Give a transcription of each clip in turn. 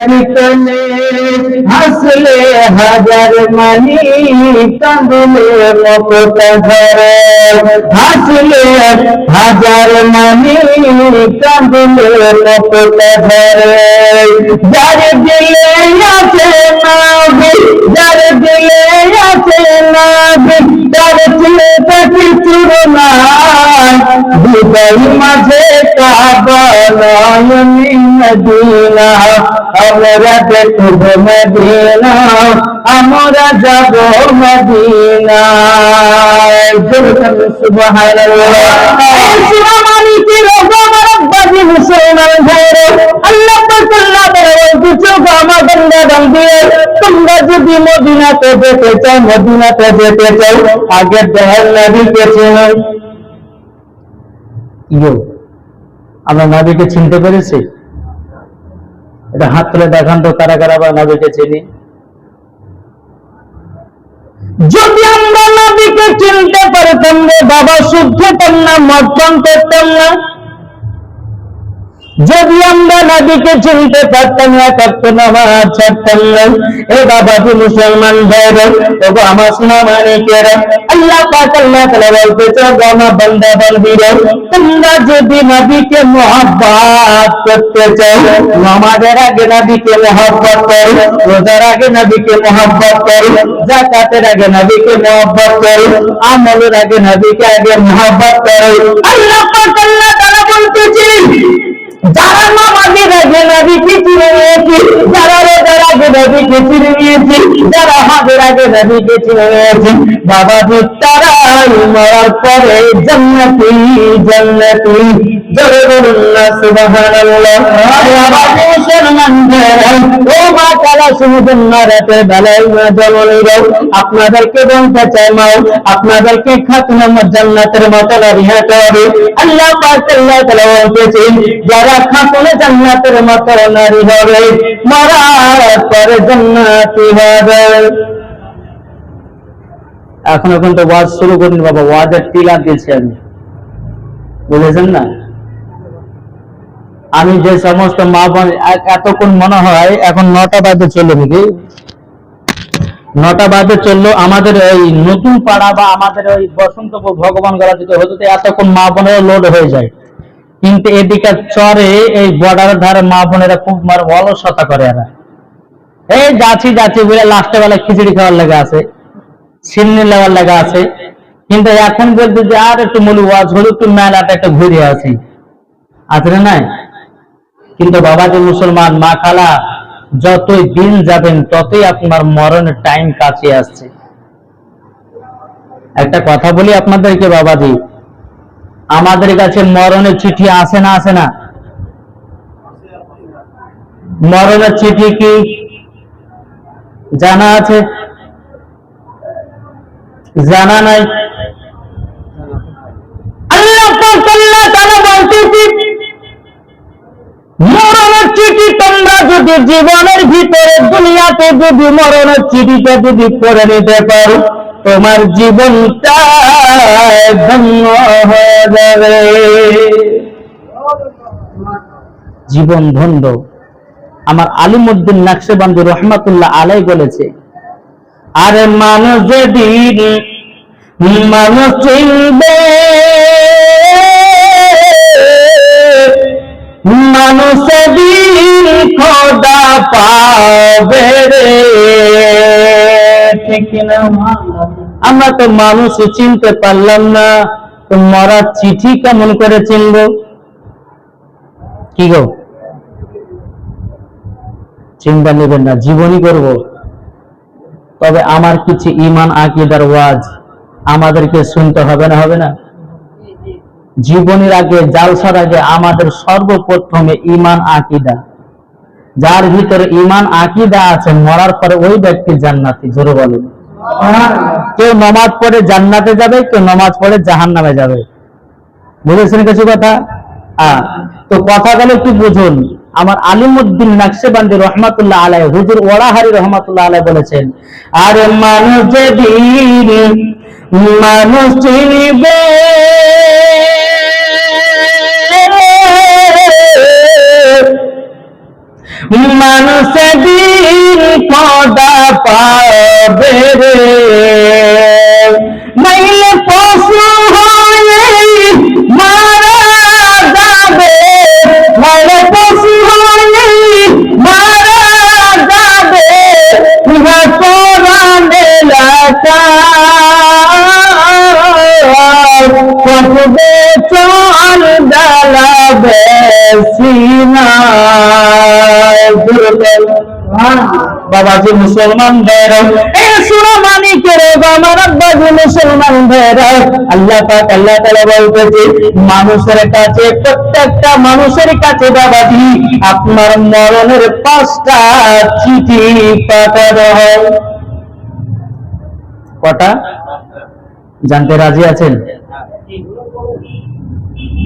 কানে হাসলে হাজার মানি কাঁদলে মকত ধরে হাসলে হাজার মানি কাঁদলে মকত ধরে যার দিলে আছে নাবি যার দিলে আছে নাবি তার চিন্তা কিছুর নাই হৃদয় মাঝে কাবা নয়নি মদিনা আমরা দেখব মদিনা আমরা যাব মদিনা সুবহানাল্লাহ আমার আব্বাজি মুসলমান ভাইরে আল্লাহ আমরা নবীকে চিনতে পেরেছি? এটা হাত তুলে দেখান তো কারা কারা বা নবীকে চিনি। যদি আমরা নবীকে চিনতে পারতাম বাবা, শুদ্ধ হতাম না মর্পণ করতাম না যদি আমরা নদীকে চিনতে পারতাম না তত নামাজ ছাড়তাম না এ বাবাজি মুসলমান ভাইরা ওগো আমার সোনামানিকেরা আল্লাহ পাক আল্লাহ তাআলা বলতে চাও আমার বান্দা বান্দীরা তোমরা যদি নবীকে মহব্বত করতে চাও, নামাজের আগে নবীকে মহব্বত করো, রোজার আগে নবীকে মহব্বত করো, যাকাতের আগে নবীকে মহব্বত করো, আমলের আগে নবীকে আগে মহব্বত করো। আল্লাহ পাক আল্লাহ তাআলা বলতেছি যারা নামাজের আগে নবীকে চিনে নিয়েছি যারা আগে নবীকে চিনে নিয়েছি, যারা হাজের আগে নবীকে চিনে নিয়েছি বাবাজি তারাই মরার পরে জান্নাতি জান্নাতি। মা মা আপনাদেরকে বলতে চাই মাও আপনাদেরকে খাতুন জান্নাতের মতো রিহা করে। আল্লাহ বলতেছেন, যারা খাতুনে জান্নাতের মতো নারী হবে, মরার হবে। এখন এখন তো ওয়াজ শুরু করিনি বাবা, ওয়াজের টিলা দিয়েছি আমি। বুঝেছেন না? আমি যে সমস্ত মা বোন এতক্ষণ মনে হয় এখন নটা বাজে চলে নাকি? নটা বাজে চলল, আমাদের এই নতুন পাড়া বা আমাদের ওই বসন্তপুর ভগবান গড়া যদি হতো এতক্ষণ মা বোনেরা লোড হয়ে যায়। কিন্তু এদিকে চরে এই বর্ডারের ধারে মা বোনেরা খুব মানে অলসতা করে এরা। এই যাচ্ছি যাচ্ছি বলে লাস্টে বেলা খিচুড়ি খাওয়ার লেগে আছে, সিন্নি নেওয়ার লেগে আছে। কিন্তু এখন বলতে যে আর একটু মূল ওয়াজ, হলো একটু মেলাটা একটা ঘুরে আসি। আছে না নাই? কিন্তু বাবাজি মুসলমান, মা খালা, যতই দিন যাবেন, ততই আপনার মরণের টাইম কাছে আসছে। একটা কথা বলি আপনাদেরকে বাবাজি, আমাদের কাছে মরণের চিঠি আসে না আসে না? মরণের চিঠি কি জানা আছে? জানা নাই। মরণের চিঠি তোমরা যদি জীবনের ভিতরে, দুনিয়াতে যদি মরণের চিঠিটা যদি পড়ে নিতে পারো, তোমার জীবনটা ধন্য হয়ে যাবে। জীবন ধন্য। আমার আলিমুদ্দিন নাকশেবান্দি রহমাতুল্লাহ আলাই বলেছে, আরে মানুষ যেদিন মানুষ চিনবে, মানুষ দিন খোদা পাবে রে। আমরা তো মানুষ চিনতে পারলাম না, তো মরার চিঠি কেমন করে চিনব? কি গো? চিন্তা নেবেন না, জীবনই করব। তবে আমার কিছু ইমান আকিদার ওয়াজ আমাদেরকে শুনতে হবে না হবে না? জীবনের আগে, জালসার আগে আমাদের সর্বপ্রথমে ইমান আকিদা। যার ভিতরে ইমান আকিদা আছে, মরার পরে ওই ব্যক্তি জান্নাতি, জোরে বলেন। কেউ নমাজ পড়ে জান্নাতে যাবে, কেউ নমাজ পড়ে জাহান নামে যাবে। বুঝেছেন কিছু কথা? তো কথাগুলো একটু বুঝুন। আমার আলিমুদ্দিন নাকশেবান্দি রহমাতুল্লাহ আলাই হুজুর ওড়াহারি রহমাতুল্লাহ আলাই বলেছেন, আরে মানুষ যেদিন মানুষ চিনিবে, মানুষ দিন কদা পাবে বলতেছে, মানুষের কাছে, প্রত্যেকটা মানুষের কাছে বাবাজি, আপনার মরণের পাঁচটা চিঠি পাঠানো হয়। কটা? জানতে রাজি আছেন?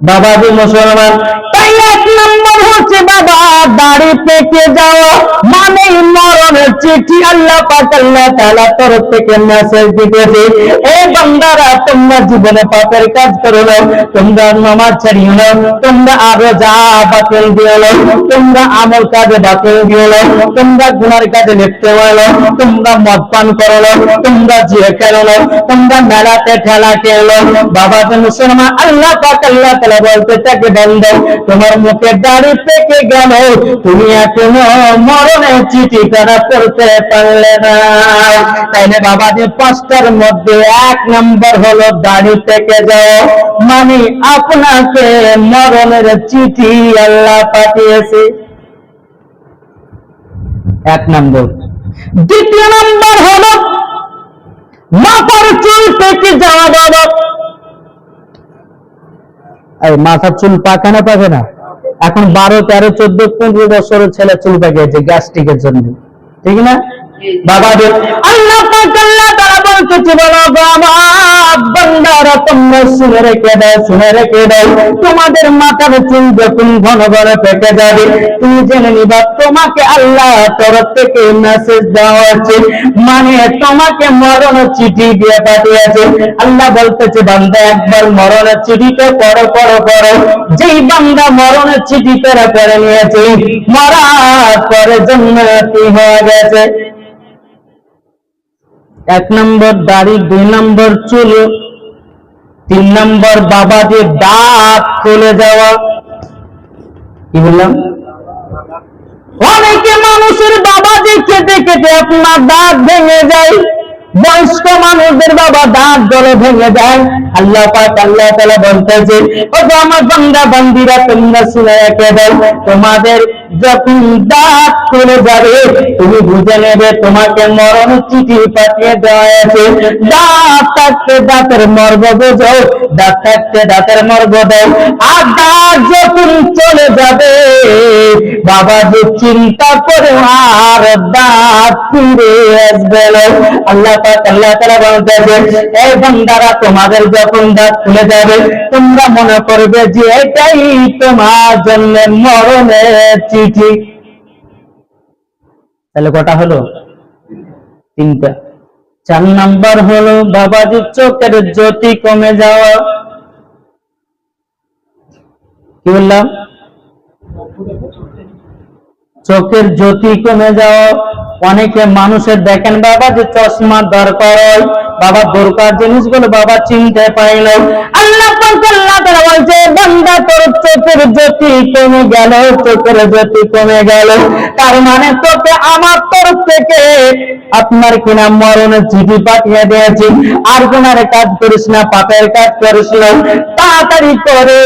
বাবাজি মুসলমান, তাই এক নম্বর হচ্ছে বাবা দাড়ি পেকে যাওয়া মানে মরণের চিঠি আল্লাহ পাক আল্লাহ তাআলা তরফ থেকে মেসেজ দিতেছে। এ বান্দারা, তোমরা জীবনে পাপের কাজ করো না, তোমরা নামাজ ছাড়িও না, তোমরা আরও যা বাতিল দিও না, তোমরা আমল কাজে বাতিল দিও না, তোমরা গুনার কাজে লিপ্ত হলো তোমরা মদ পান করো না, তোমরা জিয়ে খেলো না, তোমরা মেলাতে ঠেলা খেলো বাবা যে মুসলমান, আল্লাহ পাক আল্লাহ তাআলা বলতে থাকে, বন্ধ, তোমার গেল। তুমি এখনও মরণের চিঠি তারা করতে পারলে না। তাইলে বাবা যে পাঁচটার মধ্যে এক হলো যাও। মানে আপনাকে মরণের চিঠি আল্লাহ পাঠিয়েছে। এক নম্বর। দ্বিতীয় নম্বর হলো, মাথার চুল পেকে যাওয়া বাবা এই মাথার চুল পাকে না পাকে না? এখন বারো তেরো চোদ্দ পনেরো বছরের ছেলে চুল পাকিয়েছে গ্যাস্ট্রিকের জন্য। ঠিক না? বাবা আল্লাহ আল্লাহ তারা বলো আমার বান্দারা তোমরা শুনে রেখে দাও শুনে রেখে দাও তোমাদের মাথার চুল যখন ঘন ঘন পেকে যাবে, তুমি জেনে নিবা তোমাকে আল্লাহ তরফ থেকে মেসেজ দেওয়া হচ্ছে মানে তোমাকে মরণ চিঠি দিয়ে পাঠিয়েছে। আল্লাহ বলতেছে, বান্দা, একবার মরণের চিঠিটা করো করো করো যেই বান্দা মরণের চিঠি করে করে নিয়েছে, মরার পরে জন্মতি হয়ে গেছে। এক নম্বর দাড়ি, দুই নম্বর চুল, তিন নম্বর বাবাজির দাঁত চলে যাওয়া। কি বললাম? অনেকে মানুষের বাবাজি খেতে কেটে আপনার দাঁত ভেঙে যায়। বয়স্ক মানুষদের বাবা দাঁত জলে ভেঙে যায়। আল্লাহ পাক আল্লাহ তাআলা বলতেছে ও যে আমার বান্দা, বান্দিরা, তোমরা শুনে রেখে দাও। তোমাদের যখন দাঁত চলে যাবে, তুমি বুঝে নেবে তোমাকে মরণ চিঠি পাঠিয়ে দেওয়া আছে দাঁত থাকতে দাঁতের বোঝো দাঁত থাকতে দাঁতের আর দাঁত যখন চলে যাবে, বাবা যে চিন্তা করে আর দাঁত ফিরে আসবে। আল্লাহ পাক, আল্লাহ তাআলা বলতেছে এই বান্দারা তোমাদের যখন দাঁত খুলে যাবে, তোমরা মনে করবে যে এটাই তোমার জন্য মরণের তাহলে কটা হলো? তিনটা। চার নাম্বার হলো বাবাজির চোখের জ্যোতি কমে যাওয়া। কি বললাম? চোখের জ্যোতি কমে যাওয়া। অনেকে মানুষের দেখেন, বাবা, যে চশমা দরকার বাবা, দরকার জিনিসগুলো বাবা চিনতে পাইল মানে আপনার কিনা মরণের চিঠি পাঠিয়ে দিয়েছি। আর কোনার কাজ করিস না, পাপের কাজ করিস না। তাড়াতাড়ি করে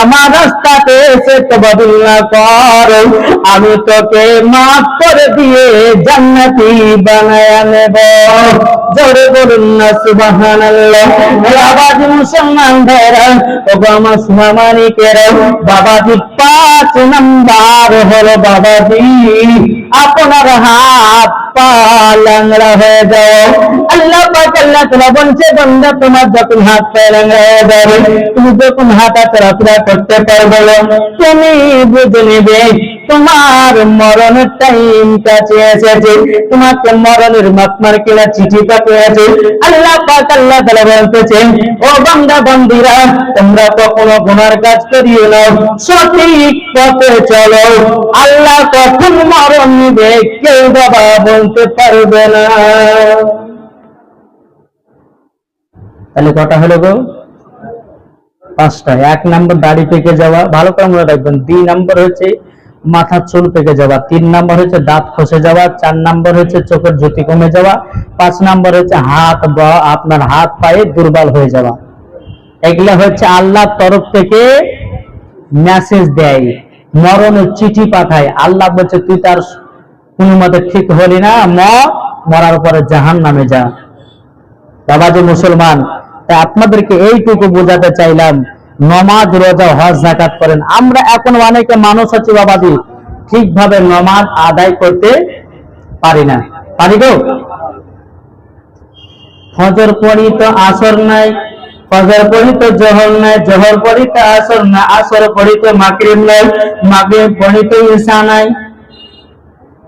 আমার রাস্তাতে এসে তবাদুল্লাহ কর। আমি তোকে মাফ করে দিয়ে জান্নাতি বানায় নেব। জোরে বলুন না, সুবহানাল্লাহ। বাবাজি মুসলমান ভাইরা ওগো আমার সুমামানিকেরা, বাবাজি পাঁচ নাম্বার হলো বাবাজি। আপনার হাত পা লাংড়া হয়ে যাও। আল্লাহ আল্লাহ তাআলা বলছে বান্দা তোমার যখন হাত হয়ে যাবে। তুমি যখন হাঁটা চলাফেরা করতে পারবে তুমি বুঝে নেবে, তোমার মরণের টাইম কাছে এসেছে। তোমাকে মরণের মাতমার কিনা চিঠি পাঠিয়েছে। আল্লাহ পাক আল্লাহ তাআলা বলতেছেন, ও বান্দা, বন্দিরা, তোমরা কখনো গুনার কাজ করিও না। সঠিক পথে চলো। আল্লাহ কখন মরণ নিবে, কেউ বাবা বলতে পারবে না। তাহলে কটা হলো গো? পাঁচটা। এক নম্বর দাড়ি পেকে যাওয়া, ভালো করে মনে রাখবেন, দুই নম্বর হচ্ছে মাথার চুল পেকে যাওয়া, তিন নম্বর হচ্ছে দাঁত খসে যাওয়া, চার নম্বর হচ্ছে চোখের জ্যোতি কমে যাওয়া, পাঁচ নম্বর হচ্ছে হাত বা, আপনার হাত পায়ে দুর্বল হয়ে যাওয়া। এগুলা হচ্ছে আল্লাহর তরফ থেকে মেসেজ দেয় মরণের চিঠি পাঠায়। আল্লাহ বলছে, তুই তার কোনো মতে ঠিক হলি না, ম, মরার পরে জাহান নামে যা। বাবাজি মুসলমান, তাই আপনাদেরকে এইটুকু বোঝাতে চাইলাম, নমাজ, রোজা, হজ জাকাত করেন। আমরা এখন অনেকে মানুষ আছি বাবাজি, ঠিকভাবে নমাজ আদায় করতে পারি না। পারি গো? ফজর পড়ি তো আসর নাই, ফজর পড়ি তো জহর নাই, জহর পড়ি তো আসর না, আসর পড়ি তো মাগরিব নাই, মাগরিব পড়ি তো ঈশা নাই।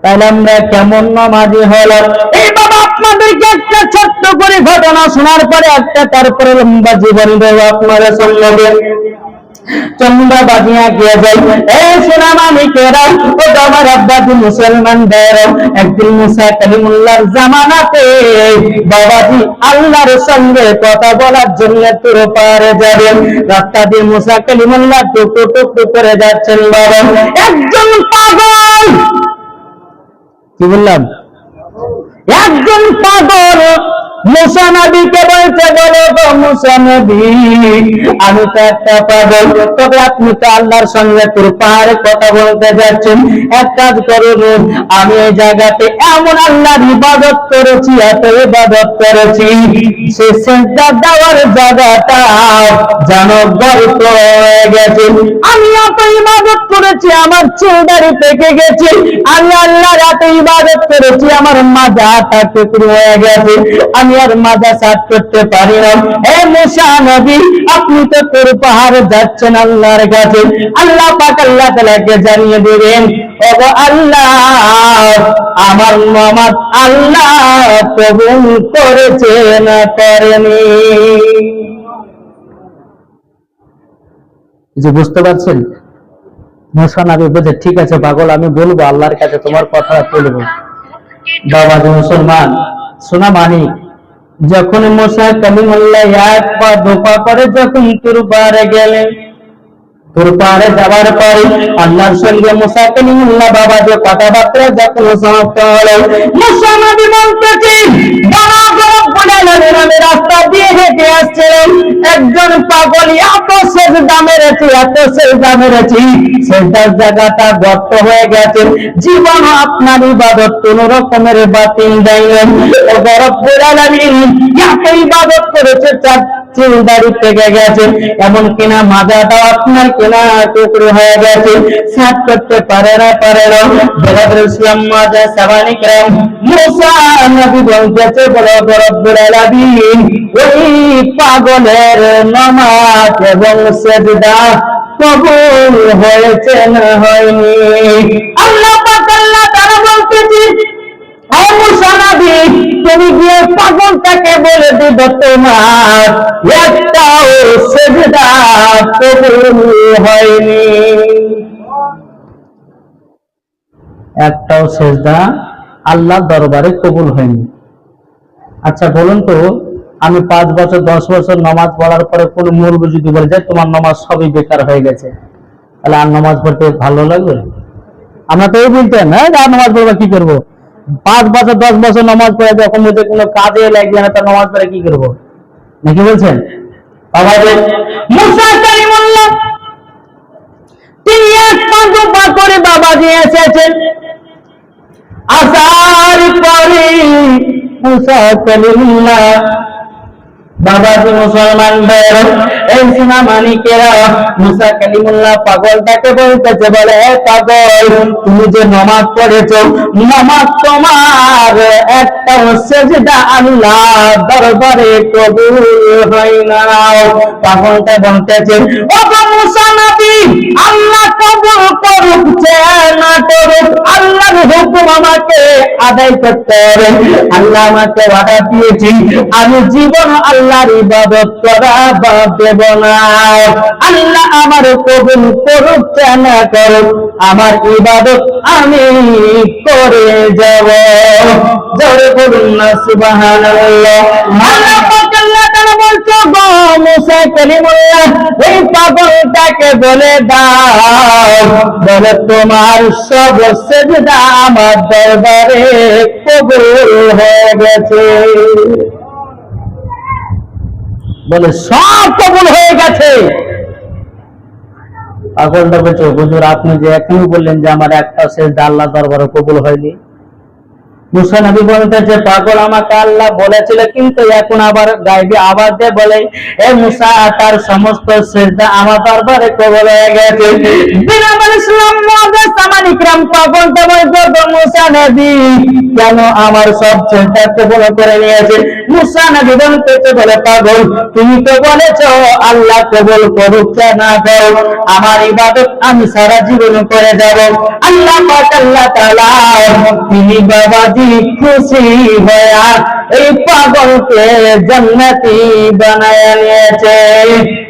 তাহলে আমরা কেমন নামাজি হলো এই বাবা আপনাদেরকে একটা ছোট্ট করে ঘটনা শোনার পরে একটা তারপরে লম্বা জীবন দেব আপনারা শুনলেন চন্দ্রা বাজিয়া গিয়ে যাই এ সোনা মানিকেরা ও আব্বাজি একদিন মুসা জামানাতে বাবাজি আল্লাহর সঙ্গে কথা বলার জন্য তোর পারে রাস্তা দিয়ে মুসা টুকু টুকু করে যাচ্ছেন বাবা। একজন পাগল! কি বললাম? একজন পাগল মুসা বলে মুসা আমি তো একটা পাগল। তবে আপনি তো আল্লাহর সঙ্গে কথা বলতে যাচ্ছেন। এক কাজ আমি এই জায়গাতে এমন আল্লাহর ইবাদত করেছি, এত ইবাদত করেছি। আমি এত ইবাদত করেছি, আমার চুলদারি পেকে গেছে। আমি আল্লাহর এত ইবাদত করেছি, আমার মাজাটা টুকরো হয়ে গেছে। আমি আর সাফ করতে পারি আপনি তো তোর পাহাড়ে যাচ্ছেন আল্লাহর কাছে। আল্লাহ পাক আল্লাহ তাআলাকে জানিয়ে দিবেন আল্লাহ, আমার নামাজ আল্লাহ কবুল করেছে না করেনি? যে বুঝতে পারছেন? মুসা নবী বলছে, ঠিক আছে পাগল, আমি বলব, আল্লাহর কাছে তোমার কথা তুলবো। বাবা মুসলমান শোনা মানি যখন মোসা কালিমুল্লাহ এক পা দোপা করে যখন তোর পারে গেলেন তোর পারে যাবার পরে আল্লাহর সঙ্গে মোসা কালিমুল্লাহ বাবা যে কথাবার্তা যখন সমাপ্ত হলো মোসা নবী বলতেছে একজন পাগল এত শেষ দামে রয়েছে, এত শেষ দামে রয়েছে। সেটার জায়গাটা গর্ত হয়ে গেছে। জীবন আপনার ইবাদত, কোন রকমের বাতিল দেয় এত ইবাদত করেছে চার চুল দাড়ি পেকে গেছে এমন কিনা মাজাটা আপনার কিনা টুকরো হয়ে গেছে সাত করতে পারে না পারে না বেরাদুল ইসলাম মাজা সাবানি کرام মুসা নবী বলতেছে বড় বড় বলালামিন ওই পাগলের নামাজ এবং সেজদা কবুল হয়েছে না হয়নি আল্লাহ পাক আল্লাহ তারা বলতেছে ও মুসা নবী তুমি গিয়ে পাগলটাকে বলে দিব তোমার একটাও সেজদা কবুল একটাও সেজদা আল্লাহ দরবারে কবুল হয়নি। আচ্ছা বলুন তো, আমি পাঁচ বছর, দশ বছর নামাজ পড়ার পরে কোনো মুরবি যদি বলে যায় তোমার নামাজ সবই বেকার হয়ে গেছে, তাহলে আর নামাজ পড়তে ভালো লাগবে? আমরা তো এই বলতেন হ্যাঁ আর নামাজ পড়ব কি করব? পাঁচ বছর, দশ বছর নামাজ পড়ে যখন কোনো কাজে লাগবে না, তো নামাজ পড়ে কি করব? নাকি বলছেন? আমাদের মুসা কালিমুল্লাহ তিনি এক পা দু পা করে বাবাজি এসেছেন। আসার পরে মুসা কালিমুল্লাহ মুসলমান ভাইয়েরা এই সিনা মানিকেরা মুসা কালিমুল্লাহ পাগলটাকে বলতেছে, বলে পাগল, তুমি যে নমাজ পড়েছো, নমাজ তোমার একটা সেজদা আল্লাহ দরবারে কবুল হয় না। পাগলটা বলতেছে, ও মুসা নবী, আল্লাহ কবুল করুক না করুক, আল্লাহর হুকুম আমাকে আদায় করতে হবে। আল্লাহ আমাকে অর্ডার দিয়েছি, আমি জীবন আল্লাহর ইবাদত করা দেব না আল্লাহ আমার কবুল করুক না করুক, আমার ইবাদত আমি করে যাব। জোরে না, সুবহানাল্লাহ। বলছো তোমার সব সেজদা আমার দরবারে কবুল হয়ে গেছে। বলে, সব কবুল হয়ে গেছে। পাগলটা বলছে হুজুর, আপনি যে এখনই বললেন যে আমার একটা সেজদা আল্লাহ দরবারে কবুল হয়নি। মুসা নবী পাগল, আমাকে আল্লাহ বলেছিল, কিন্তু এখন আবার গাইবে আবার দিয়ে বলে, এ মুসা, তার সমস্ত আমার দরবারে কবল হয়ে গেছে। কেন আমার সব সেজদা কবল করে নিয়েছে মুসা নবী বলতেছে বলে পাগল। তুমি তো বলেছ, আল্লাহ কবল করুক না দাও। আমার ইবাদত আমি সারা জীবন করে যাব। আল্লাহ পাক, আল্লাহ তাআলা তিনি বাবাজি খুশি হয়া এই পাগলকে জান্নাতি বানায় নিয়েছে।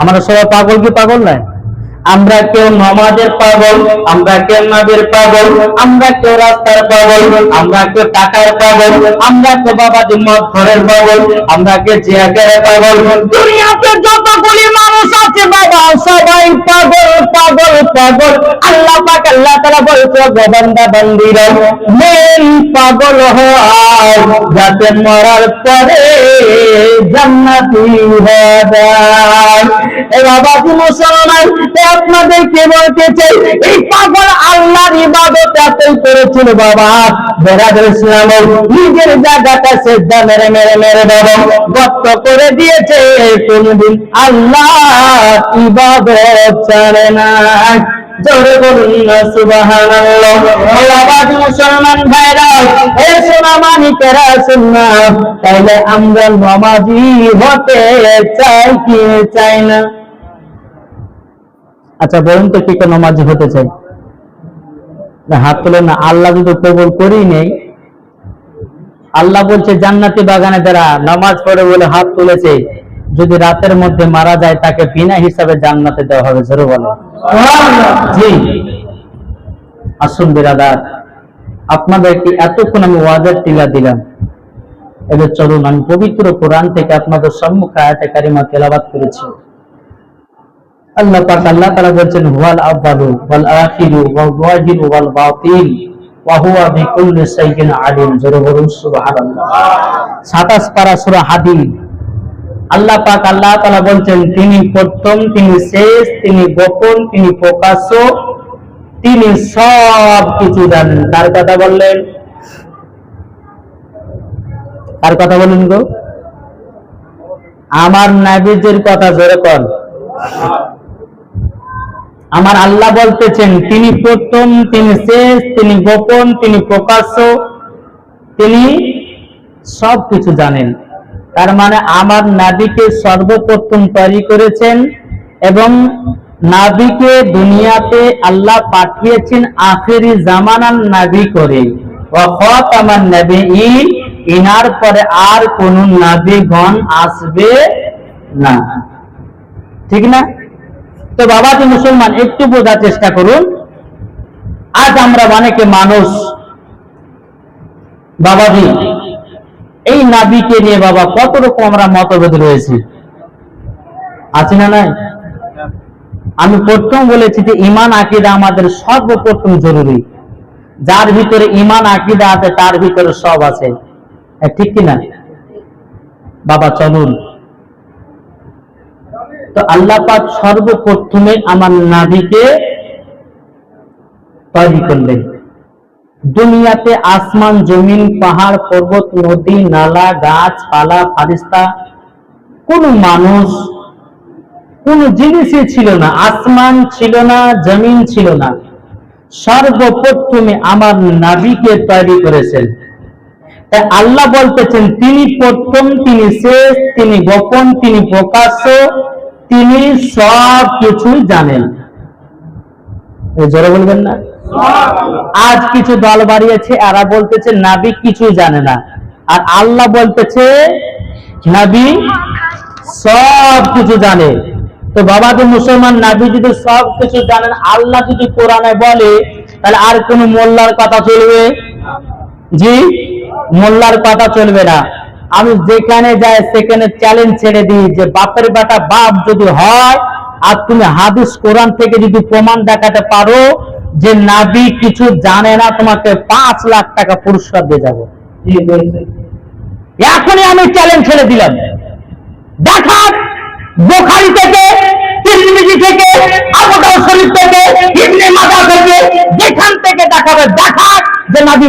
আমরা সবাই পাগল কি পাগল নাই? আমরা কেউ নমাজের পাগল, আমরা কেউ নাবের পাগল, আমরা কেউ রাস্তার পাগল, আমরা কেউ টাকার পাগল, আমরা কেউ বাবা মদ ঘরের পাগল, আমরা কেউ জিয়া পাগল। দুনিয়াতে যতগুলি আছে বাবা, সবাই পাগল পাগল পাগল। আল্লাহ পাক, আল্লাহ তাআলা বলছে গোবন্দা বন্দিরা মেন পাগল হও যাতে মরার পরে জান্নাতি যায়। এ বাবা, কি মুসলমান? আপনাদেরকে বলতে চাই? এই পাগল আল্লাহর ইবাদত এতই করেছিল বাবা। বেরাদের ইসলাম নিজের জায়গাটা সেদ্ধা মেরে মেরে মেরে বাবা, গর্ত করে দিয়েছে। কোনদিন আল্লাহ ইবাদত না জোরে বলুন না সুবহানাল্লাহ মুসলমান ভাইরা এ সোনা মানিকেরা শুননা তাইলে আমরা হতে চাই কি চাই না? আচ্ছা বলুন তো কি কেন নমাজি হতে চাই? না, হাত তুলে না আল্লাহ যদি কবুল করি নেই আল্লাহ বলছে জান্নাতি বাগানে যারা নামাজ পড়ে বলে হাত তুলেছে যদি রাতের মধ্যে মারা যায় তাকে বিনা হিসাবে জান্নাতে দেওয়া হবে জোরে বলো। জি। আসুন বিরাদার আপনাদেরকে এতক্ষণ আমি ওয়াজের টিলা দিলাম। এবার চলুন আমি পবিত্র কোরআন থেকে আপনাদের সম্মুখে আয়াতে কারিমা তেলাবাত করেছি। আল্লাহ পাক আল্লাহ তাআলা বলছেন হুয়াল আউয়ালু ওয়াল আখিরু ওয়াল যাহিরু ওয়াল বাতিন ওয়া হুয়া বিকুল্লি শাইইন আলিম। জোরে বলুন সুবহানাল্লাহ। 27 পারা সূরা হাদিদ আল্লাহ পাক আল্লাহ তাআলা বলছেন, তিনি প্রথম, তিনি শেষ, তিনি গোপন, তিনি প্রকাশ্য, তিনি সব কিছু জানেন তার কথা বললেন? কার কথা বলেন গো? আমার নাবিজের কথা জোরে কর আমার আল্লাহ বলতেছেন, তিনি প্রথম, তিনি শেষ, তিনি গোপন, তিনি প্রকাশ্য, তিনি সব কিছু জানেন। তার মানে আমার নাবিকে সর্বপ্রথম তৈরি করেছেন এবং নাবিকে দুনিয়াতে আল্লাহ পাঠিয়েছেন আখেরি জামানার নাবি করে। আমার নবী ইনার পরে আর কোন নাবিগণ আসবে না। ঠিক না? তো বাবা বাবাজি মুসলমান, একটু বোঝার চেষ্টা করুন। আজ আমরা অনেকে মানুষ, বাবাজি এই নাবিকে নিয়ে বাবা কত রকম আমরা মতভেদ রয়েছি। আছে না নাই? আমি প্রথম বলেছি যে ইমান আকিদা আমাদের সর্বপ্রথম জরুরি। যার ভিতরে ইমান আকিদা আছে, তার ভিতরে সব আছে। ঠিক কিনা বাবা, চলুন। তো আল্লাহ পাক সর্বপ্রথমে আমার নাবিকে তৈরি করলেন। দুনিয়াতে আসমান, জমিন, পাহাড়, পর্বত, নদী, নালা গাছপালা ফারিস্তা, কোন মানুষ, কোন জিনিসই ছিল না। আসমান ছিল না, জমিন ছিল না। সর্বপ্রথমে আমার নাবিকে তৈরি করেছেন। তাই আল্লাহ বলতেছেন, তিনি প্রথম, তিনি শেষ, তিনি গোপন, তিনি প্রকাশ্য, তিনি সব কিছুই জানেন জোরে বলবেন না। আজ কিছু দল বাড়িয়েছে, এরা বলতেছে, নাবি কিছু জানে না। আর আল্লাহ বলতেছে, নাবি সব কিছু জানে। তো বাবা, তো মুসলমান, নাবি যদি সব কিছু জানেন, আল্লাহ যদি কোরআনে বলে, তাহলে আর কোন মোল্লার কথা চলবে? জি, মোল্লার কথা চলবে না। আমি যেখানে যাই, সেখানে চ্যালেঞ্জ ছেড়ে দিই যে, বাপের বেটা বাপ যদি হয়, আর তুমি হাদিস কোরআন থেকে যদি প্রমাণ দেখাতে পারো যে নাবি কিছু জানে না তোমাকে পাঁচ লাখ টাকা পুরস্কার দিয়ে যাব। এখনই আমি চ্যালেঞ্জ ছেড়ে দিলাম। দেখার বোখারি থেকে তিরমিজি থেকে শরীফ থেকে ইবনে থেকে যেখান থেকে দেখাবে দেখার যে নাবি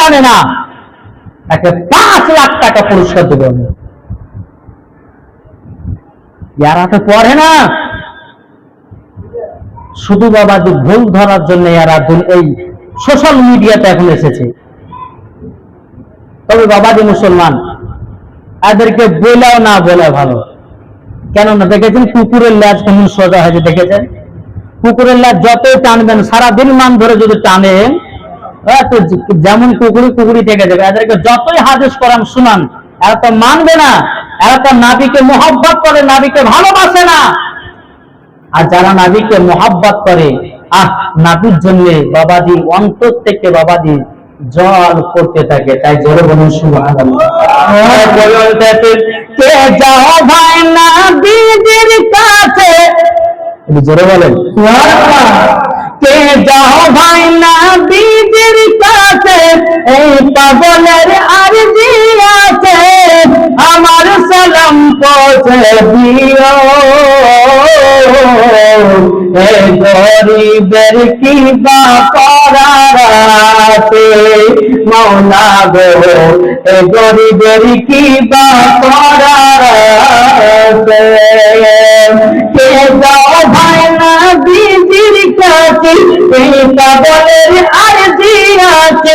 জানে না তাকে পাঁচ লাখ টাকা পুরস্কার দেবে আমি। ইয়ারা তো পড়ে না। শুধু বাবা যে ভুল ধরার জন্য এরা এই সোশ্যাল মিডিয়াতে এখন এসেছে। তবে বাবা যে মুসলমান, এদেরকে বলেও না বলে ভালো। কেননা দেখেছেন কুকুরের ল্যাজ কেমন সোজা হয়েছে দেখেছেন? কুকুরের ল্যাজ যতই টানবেন, সারাদিন মান ধরে যদি টানেন যেমন কুকুরি কুকুরি থেকে যাবে। এদেরকে যতই হাদিস করান শুনান, এরা তো মানবে না। এরা তো নাবিকে মোহব্বত করে, নাবিকে ভালোবাসে না। আর যারা নাবিকে মোহাব্বত করে আহ নাবির জন্য বাবাজি অন্তর থেকে বাবাজি জল করতে থাকে তাই জোরে বলুন কে যাও ভাই নাবিদের কাছে? জোরে বলেন। কে যাও ভাই নাবিদের কাছে? এই পাগলের আরজি আছে আমার সালাম পৌঁছে দিও। গরিবের কি বা করার আছে, মৌলা গো এ গরিবের কি বা করার আছে। কে যাও ভাই না দিদির কাছে এই পাগলের আছে আমার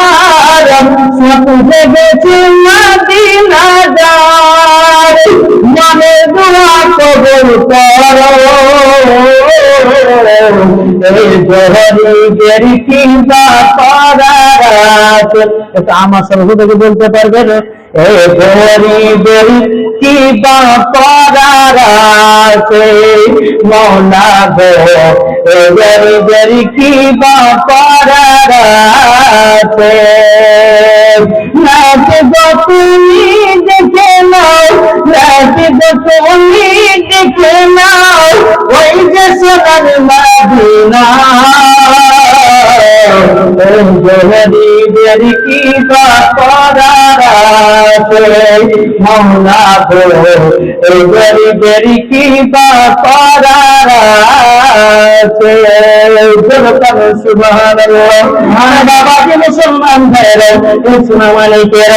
সপুজে গেছে মদিনা যার। মনে দোয়া কবুল করো। আমার থেকে বলতে গরিবের কি বা আছে মৌলা গো এই গরিবের কি বা করার আছে নাচ গো তুমি দেখে নাও নাচ গো তুমি দেখে নাও মৌলা গো এই গরিবের কি বা করার আছে। জনতার সুবহানাল্লাহ মানে বাবা কি মুসলমান ভাইরা ইসলাম মালিকের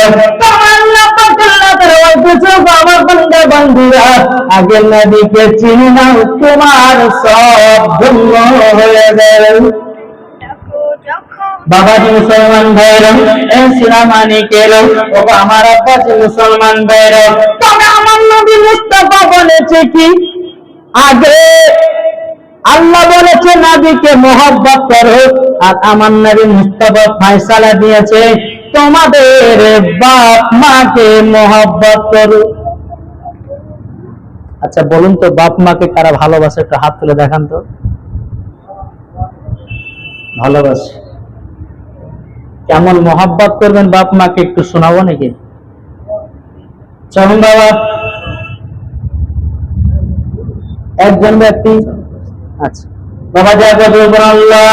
আল্লাহ পাক আল্লাহ তাআলা বান্দা বান্দীরা আগে নবীকে চিনি না তোমার সব ধন্য হয়ে যাবে বাবাজি মুসলমান ভাইরা এই সিনামানিকের ও আমার আব্বাজি মুসলমান ভাইরা তবে আমার নবী মুস্তাফা বলেছে কি? আগে আল্লাহ বলেছে নবীকে মোহব্বত করো, আর আমার নবী মুস্তাফা ফয়সালা দিয়েছে, তোমাদের বাপ মাকে মোহব্বত করো। আচ্ছা বলুন তো, বাপ মাকে কারা ভালোবাসে? একটু হাত তুলে দেখান তো। ভালোবাসে। কেমন মহাব্বত করবেন বাপ মাকে একটু শোনাবো নাকি? চলুন বাবা। একজন ব্যক্তি। আচ্ছা। বাবা, যা বলবেন আল্লাহ